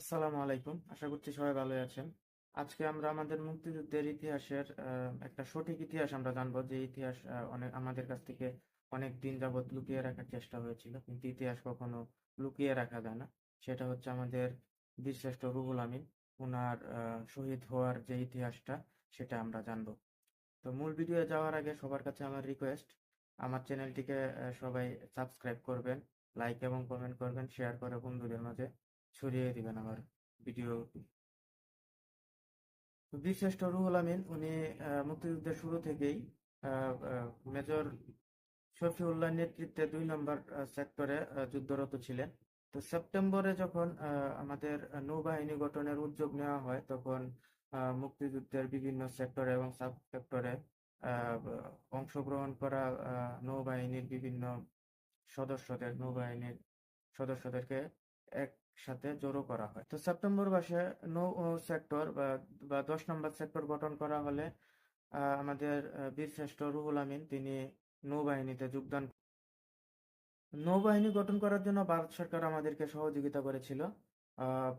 আসসালামু আলাইকুম। আশা করছি সবাই ভালো আছেন। আজকে আমরা আমাদের মুক্তিযুদ্ধের ইতিহাসের একটা সঠিক ইতিহাস আমরা জানব, যে ইতিহাস অনেক, আমাদের কাছ থেকে অনেক দিন যাবত লুকিয়ে রাখার চেষ্টা হয়েছিল। কিন্তু ইতিহাস কখনো লুকিয়ে রাখা যায় না। সেটা হচ্ছে আমাদের বীরশ্রেষ্ঠ রুহুল আমিন। ওনার শহীদ হওয়ার যে ইতিহাসটা, সেটা আমরা জানব। তো মূল ভিডিও যাওয়ার আগে সবার কাছে আমার রিকোয়েস্ট আমার চ্যানেলটিকে সবাই সাবস্ক্রাইব করবেন লাইক এবং কমেন্ট করবেন শেয়ার করে বন্ধুদের মাঝে। ছড়িয়ে দিবেন আমার ভিডিও। বীরশ্রেষ্ঠ রুহুল আমিন, উনি মুক্তিযুদ্ধের শুরু থেকেই মেজর শফিউল্লাহ নেতৃত্বে দুই নম্বর সেক্টরে যুদ্ধরত ছিলেন। তো সেপ্টেম্বরে যখন আমাদের নৌবাহিনী গঠনের উদ্যোগ নেওয়া হয়, তখন মুক্তিযুদ্ধের বিভিন্ন সেক্টরে এবং সাব সেক্টরে অংশগ্রহণ করা নৌবাহিনীর বিভিন্ন সদস্যদের, নৌবাহিনীর সদস্যদেরকে একসাথে জড়ো করা হয়। তো সেপ্টেম্বর মাসে নৌ সেক্টর বা দশ নম্বর সেক্টর গঠন করা হলে আমাদের বীরশ্রেষ্ঠ রুহুল আমিন তিনি নৌবাহিনীতে যোগদান নৌবাহিনী গঠন করার জন্য ভারত সরকার আমাদেরকে সহযোগিতা করেছিল।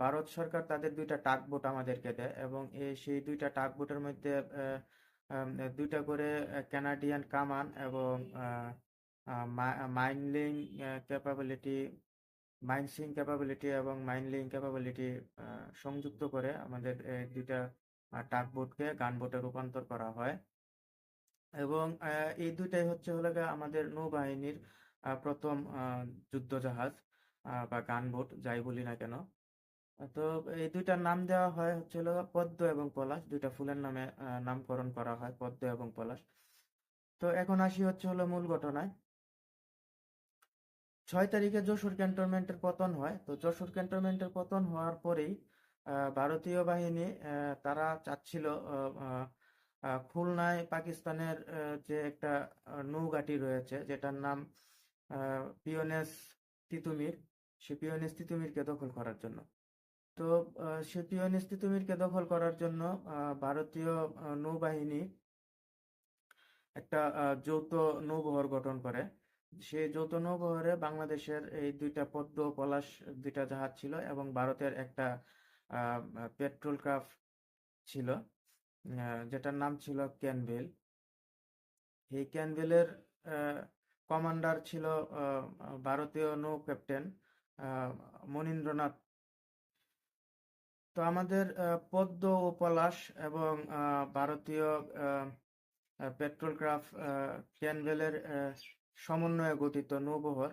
ভারত সরকার তাদের দুইটা টাগ বোট আমাদেরকে দেয় এবং সেই দুইটা টাগ বোটের মধ্যে দুইটা করে কানাডিয়ান কামান এবং মাইনলিং ক্যাপাবিলিটি মাইনসিং ক্যাপাবিলিটি এবং মাইনলিং ক্যাপাবিলিটি সংযুক্ত করে আমাদের দুইটা টাগ বোটকে গান বোটে রূপান্তর করা হয়। এবং এই দুইটাই হচ্ছে হলো আমাদের নৌবাহিনীর প্রথম আহ, যুদ্ধজাহাজ আহ, বা গানবোট যাই বলি না কেন। তো এই দুইটার নাম দেওয়া হয় হচ্ছে হলো পদ্ম এবং পলাশ। দুইটা ফুলের নামে নামকরণ করা হয় পদ্ম এবং পলাশ। তো এখন আসি হচ্ছে হলো মূল ঘটনায়। ছয় তারিখে যশোর ক্যান্টনমেন্টের পতন হয়। তো যশোর ক্যান্টনমেন্টের পতন হওয়ার পরেই ভারতীয় বাহিনী তারা চাচ্ছিল খুলনায় পাকিস্তানের যে একটা নৌঘাঁটি রয়েছে, যেটার নাম পিওনেস তিতুমির, সে পিওনেস তিতুমিরকে দখল করার জন্য। তো সে পিওনেস তিতুমিরকে দখল করার জন্য ভারতীয় নৌবাহিনী একটা যৌথ নৌবহর গঠন করে। সেই যৌথ নৌবহরে বাংলাদেশের এই দুইটা পদ্ম পলাশ দুইটা জাহাজ ছিল এবং ভারতের একটা পেট্রোল ক্রাফট ছিল যেটার নাম ছিল ক্যানভেল। এই ক্যানভেলের কমান্ডার ছিল ভারতীয় নৌ ক্যাপ্টেন মনীন্দ্রনাথ। তো আমাদের পদ্ম ও পলাশ এবং ভারতীয় পেট্রোল ক্রাফট ক্যানভেলের সমন্বয়ে গঠিত নৌবহর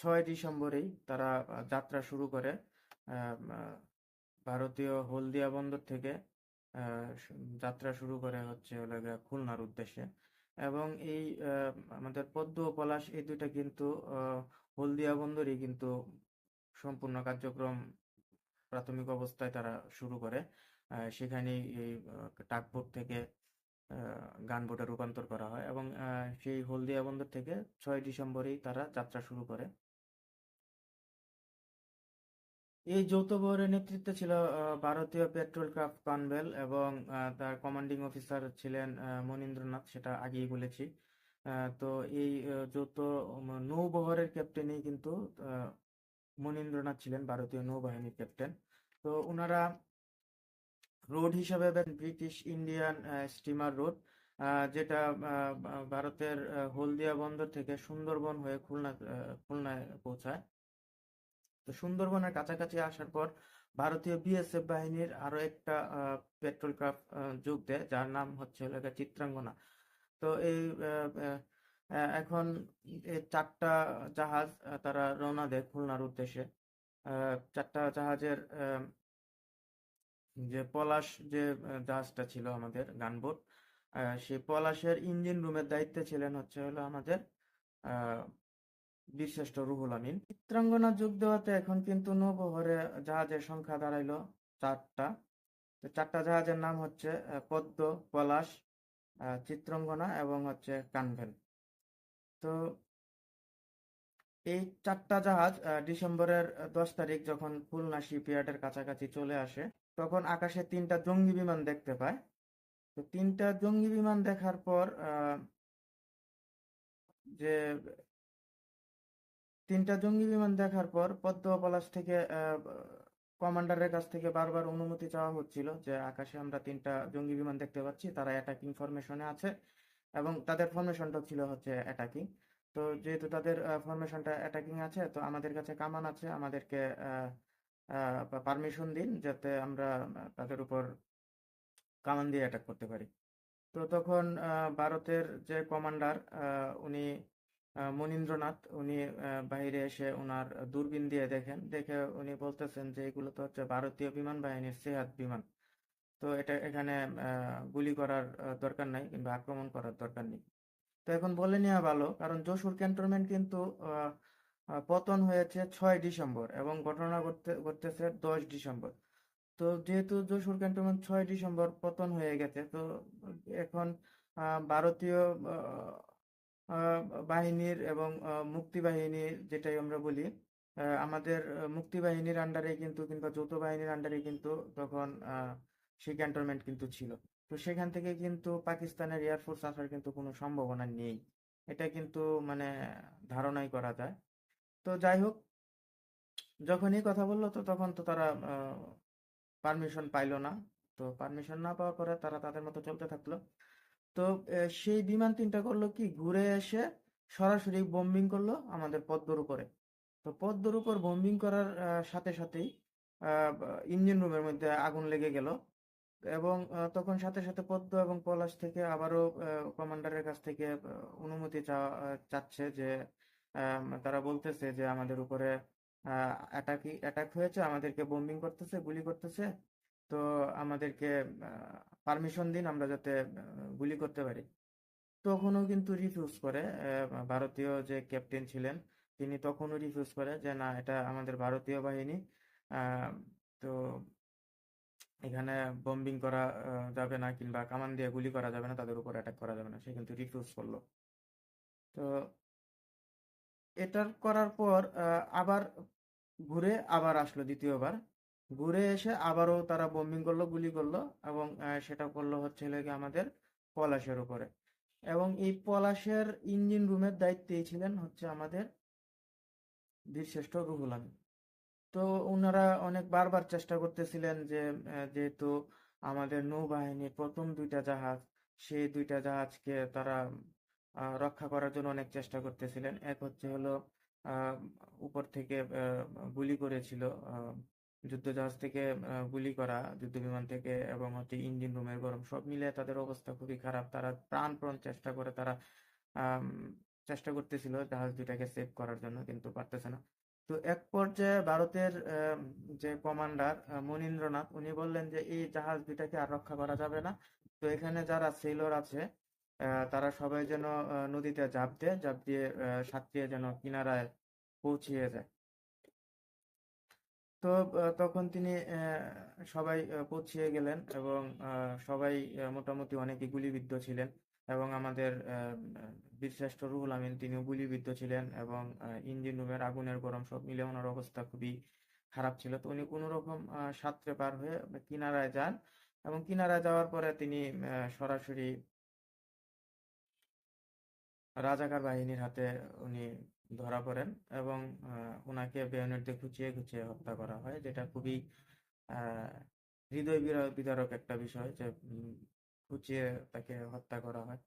ছয় ডিসেম্বরেই তারা যাত্রা শুরু করে। ভারতীয় হলদিয়া বন্দর থেকে যাত্রা শুরু করে হচ্ছে হলো খুলনার উদ্দেশ্যে। এবং এই আমাদের পদ্ম ও পলাশ এই দুইটা কিন্তু হলদিয়া বন্দরই কিন্তু সম্পূর্ণ কার্যক্রম প্রাথমিক অবস্থায় তারা শুরু করে। এই টাগবোট থেকে গানবোটে রূপান্তর করা হয় এবং সেই হলদিয়া বন্দর থেকে ছয় ডিসেম্বরেই তারা যাত্রা শুরু করে। এই যৌথ বহরের নেতৃত্বে ছিল ভারতীয় পেট্রোল ক্রাফট কনভেল এবং তার কমান্ডিং অফিসার ছিলেন মনীন্দ্রনাথ, সেটা আগেই বলেছি। তো এই যৌথ নৌবহরের ক্যাপ্টেনই কিন্তু মনীন্দ্রনাথ ছিলেন, ভারতীয় নৌবাহিনীর ক্যাপ্টেন। তো ওনারা রোড হিসাবে ব্রিটিশ ইন্ডিয়ান স্টিমার রোড যেটা ভারতের হলদিয়া বন্দর থেকে সুন্দরবন হয়ে খুলনা খুলনায় পৌঁছায়। তো সুন্দরবনের কাছাকাছি আসার পর ভারতীয় বিএসএফ বাহিনীর আরও একটা পেট্রোল ক্রাফট যোগ দেয়, যার নাম হচ্ছে চিত্রাঙ্গনা। তো এই এখন চারটা জাহাজ তারা রওনা দেয় খুলনার উদ্দেশ্যে। চারটা জাহাজের যে পলাশ যে জাহাজটা ছিল আমাদের গানবোট সেই পলাশের ইঞ্জিন রুমের দায়িত্বে ছিলেন হচ্ছে হলো আমাদের বীরশ্রেষ্ঠ রুহুল আমিন। চিত্রাঙ্গনা যোগ দেওয়াতে এখন কিন্তু নৌবহরে জাহাজের সংখ্যা দাঁড়াইলো চারটা। তো চারটা জাহাজের নাম হচ্ছে পদ্ম, পলাশ চিত্রাঙ্গনা এবং হচ্ছে কানভেল তো এই চারটা জাহাজ ডিসেম্বরের দশ তারিখ যখন খুলনা শিপইয়ার্ডের কাছাকাছি চলে আসে তখন আকাশে তিনটা জঙ্গি বিমান দেখতে পায়। তো তিনটা জঙ্গি বিমান দেখার পর যে তিনটা জঙ্গি বিমান দেখার পর পদ্ম পলাশ থেকে কমান্ডারের কাছ থেকে বারবার অনুমতি চাওয়া হচ্ছিল যে আকাশে আমরা তিনটা জঙ্গি বিমান দেখতে পাচ্ছি, তারা অ্যাটাকিং ফরমেশনে আছে এবং তাদের ফরমেশনটা ছিল হচ্ছে অ্যাটাকিং তো যেহেতু তাদের ফরমেশনটা অ্যাটাকিং আছে, তো আমাদের কাছে কামান আছে, আমাদেরকে পারমিশন দিন যাতে আমরা তাদের উপর কামান দিয়ে অ্যাটাক করতে পারি। তো তখন ভারতের যে কমান্ডার উনি মনীন্দ্রনাথ, উনি বাইরে এসে ওনার দূরবীন দিয়ে দেখেন। দেখে উনি বলতেছেন যে, এগুলো তো হচ্ছে ভারতীয় বিমান বাহিনীর সেহাত বিমান। তো এটা এখানে গুলি করার দরকার নাই কিংবা আক্রমণ করার দরকার নেই। তো এখন বলে নেওয়া ভালো, কারণ যশোর ক্যান্টনমেন্ট কিন্তু পতন হয়েছে ছয় ডিসেম্বর এবং ঘটনা ঘটতে, ঘটতেছে দশ ডিসেম্বর। তো যেহেতু যশোর ক্যান্টনমেন্ট ছয় ডিসেম্বর পতন হয়ে গেছে, তো এখন ভারতীয় বাহিনীর এবং মুক্তি বাহিনীর যেটাই আমরা বলি আমাদের মুক্তি বাহিনীর আন্ডারে কিন্তু কিংবা যৌথ বাহিনীর আন্ডারে কিন্তু তখন সেই ক্যান্টনমেন্ট কিন্তু ছিল। তো সেখান থেকে কিন্তু পাকিস্তানের এয়ারফোর্স আসার কিন্তু কোনো সম্ভাবনা নেই। এটা কিন্তু মানে ধারণাই করা যায়। তো যাই হোক, যখনই কথা বলল তো তখন তো তারা পারমিশন পাইলো না। তো পারমিশন না পাওয়ার পরে তারা তাদের মতো চলতে থাকল। তো সেই বিমান তিনটা করল কি, ঘুরে এসে সরাসরি বোম্বিং করল আমাদের পদ্মর উপরে। তো পদ্মর উপর বোম্বিং করার সাথে সাথেই ইঞ্জিন রুমের মধ্যে আগুন লেগে গেল। এবং তখন সাথে সাথে পদ্ম এবং পলাশ থেকে আবারও কমান্ডারের কাছ থেকে অনুমতি চাচ্ছে যে তারা বলতেছে যে আমাদের উপরে অ্যাটাক অ্যাটাক হয়েছে, আমাদেরকে বোম্বিং করতেছে, গুলি করতেছে। তো আমাদেরকে পারমিশন দিন আমরা যাতে গুলি করতে পারি। তখনও কিন্তু রিফিউজ করে ভারতীয় যে ক্যাপ্টেন ছিলেন, তিনি তখনও রিফিউজ করে যে না, এটা আমাদের ভারতীয় বাহিনী। তো এখানে বম্বিং করা যাবে না কিংবা কামান দিয়ে গুলি করা যাবে না, তাদের উপর অ্যাটাক করা যাবে না, সে কিন্তু রিফিউজ করল। তো এটার করার পর আবার ঘুরে আবার আসলো দ্বিতীয়বার। ঘুরে এসে আবারও তারা বোম্বিং করল, গুলি করল এবং সেটা করল হচ্ছে লেগে আমাদের পলাশের উপরে। এবং এই পলাশের ইঞ্জিন রুমের দায়িত্বেই ছিলেন হচ্ছে আমাদের বীরশ্রেষ্ঠ রুহুল আমিন। তো ওনারা অনেক বারবার চেষ্টা করতেছিলেন যে যেহেতু আমাদের নৌবাহিনীর প্রথম দুইটা জাহাজ, সেই দুইটা জাহাজকে তারা রক্ষা করার জন্য অনেক চেষ্টা করতেছিলেন। এক হচ্ছে হলো উপর থেকে গুলি করেছিল যুদ্ধজাহাজ থেকে গুলি করা যুদ্ধ বিমান থেকে এবং হচ্ছে ইঞ্জিন রুমের গরম, সব মিলে তাদের অবস্থা খুবই খারাপ। তারা প্রাণপণ চেষ্টা করে তারা চেষ্টা করতেছিল জাহাজ দুটাকে সেভ করার জন্য, কিন্তু পারতেছে না। তো এক পর্যায়ে ভারতের যে কমান্ডার মনীন্দ্রনাথ, উনি বললেন যে, এই জাহাজ দুটাকে আর রক্ষা করা যাবে না। তো এখানে যারা সেলর আছে তারা সবাই যেন নদীতে ঝাঁপ দেয়, ঝাঁপ দিয়ে সাঁতরিয়ে যেন কিনারায় পৌঁছিয়ে যায়। তো তখন তিনি সবাই পৌঁছিয়ে গেলেন এবং সবাই মোটামুটি অনেকে গুলিবিদ্ধ ছিলেন এবং আমাদের বীরশ্রেষ্ঠ রুহুল আমিন তিনিও গুলিবিদ্ধ ছিলেন এবং ইঞ্জিন রুমের আগুনের গরম সব মিলে ওনার অবস্থা খুবই খারাপ ছিল। তো উনি কোনো রকম সাঁতরে পার হয়ে কিনারায় যান এবং কিনারায় যাওয়ার পরে তিনি সরাসরি রাজাকার বাহিনীর হাতে উনি ধরা পড়েন এবং ওনাকে বেয়নেট দিয়ে খুঁচিয়ে খুঁচিয়ে হত্যা করা হয়, যেটা খুবই হৃদয় বিদারক একটা বিষয় যে খুঁচিয়ে তাকে হত্যা করা হয়।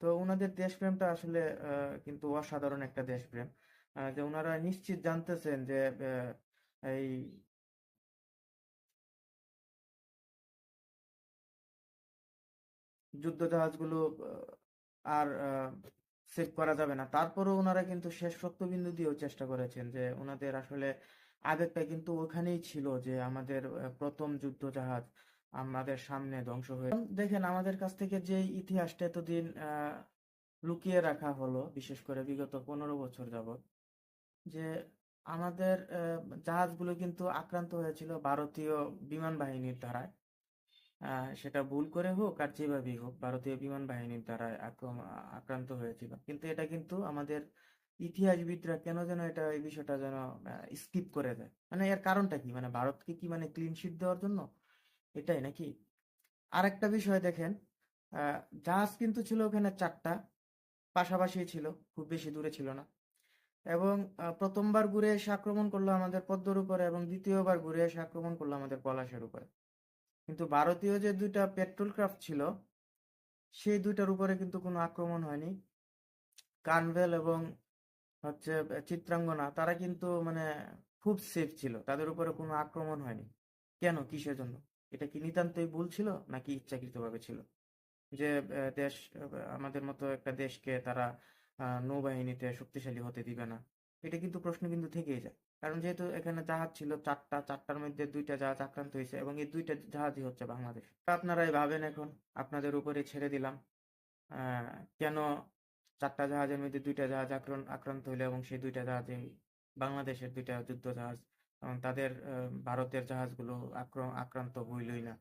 তো ওনাদের দেশপ্রেমটা আসলে কিন্তু অসাধারণ একটা দেশপ্রেম। যে ওনারা নিশ্চিত জানতেছেন যে এই যুদ্ধ জাহাজগুলো আর সেভ করা যাবে না। তারপরেও ওনারা কিন্তু শেষ রক্তবিন্দু দিয়েও চেষ্টা করেছেন যে ওনাদের আসলে আবেগটা কিন্তু ওখানেই ছিল যে আমাদের প্রথম যুদ্ধ জাহাজ আমাদের সামনে ধ্বংস হয়ে দেখেন, আমাদের কাছ থেকে যে ইতিহাসটা এতদিন লুকিয়ে রাখা হলো, বিশেষ করে বিগত পনেরো বছর যাবত যে আমাদের জাহাজগুলো কিন্তু আক্রান্ত হয়েছিল ভারতীয় বিমান বাহিনীর দ্বারায়। সেটা ভুল করে হোক আর যেভাবেই হোক, ভারতীয় বিমান বাহিনীর দ্বারা আক্রান্ত হয়েছিল। কিন্তু এটা কিন্তু আমাদের ইতিহাসবিদরা কেন যেন এটা, এই বিষয়টা যেন স্কিপ করে দেয়? মানে এর কারণটা কি? মানে ভারতকে কি মানে ক্লিন শিট দেওয়ার জন্য? এটাই নাকি? আরেকটা বিষয় দেখেন জাহাজ কিন্তু ছিল ওখানে চারটা, পাশাপাশি ছিল, খুব বেশি দূরে ছিল না। এবং প্রথমবার ঘুরে এসে আক্রমণ করল আমাদের পদ্মর উপরে এবং দ্বিতীয়বার ঘুরে এসে আক্রমণ করল আমাদের পলাশের উপরে। কিন্তু ভারতীয় যে দুইটা পেট্রোল ক্রাফট ছিল, সেই দুইটার উপরে কিন্তু কোনো আক্রমণ হয়নি। কানভেল এবং হচ্ছে চিত্রাঙ্গনা, তারা কিন্তু মানে খুব সেফ ছিল, তাদের উপরে কোনো আক্রমণ হয়নি। কেন? কিসের জন্য? এটা কি নিতান্তই ভুল ছিল নাকি ইচ্ছাকৃতভাবে ছিল? যে দেশ আমাদের মতো একটা দেশকে তারা নৌবাহিনীতে শক্তিশালী হতে দিবে না, এটা কিন্তু প্রশ্ন কিন্তু থেকেই যায়। কারণ যেহেতু এখানে জাহাজ ছিল চারটা, চারটার মধ্যে দুইটা জাহাজ আক্রান্ত হয়েছে এবং এই দুইটা জাহাজই হচ্ছে বাংলাদেশ। আপনারাই ভাবেন এখন, আপনাদের উপরে ছেড়ে দিলাম। কেন চারটা জাহাজের মধ্যে দুইটা জাহাজ আক্রান্ত হইল এবং সেই দুইটা জাহাজে বাংলাদেশের দুইটা যুদ্ধ জাহাজ এবং তাদের ভারতের জাহাজগুলো আক্রমণ আক্রান্ত হইলই না।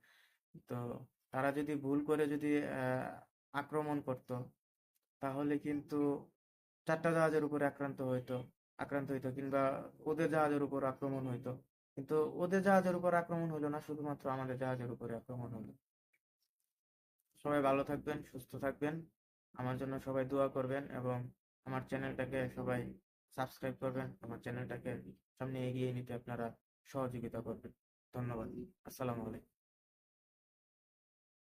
তো তারা যদি ভুল করে যদি আক্রমণ করতো, তাহলে কিন্তু চারটা জাহাজের উপরে আক্রান্ত হইতো। আক্রান্ত হইতো কিংবা ওদের জাহাজের উপর আক্রমণ হইতো। কিন্তু ওদের জাহাজের উপর আক্রমণ হইল না, শুধুমাত্র আমাদের জাহাজের উপরে আক্রমণ হলো। সবাই ভালো থাকবেন, সুস্থ থাকবেন। আমার জন্য সবাই দোয়া করবেন এবং আমার চ্যানেলটাকে সবাই সাবস্ক্রাইব করবেন। আমার চ্যানেলটাকে সামনে এগিয়ে নিতে আপনারা সহযোগিতা করবেন। ধন্যবাদ। আসসালামু আলাইকুম।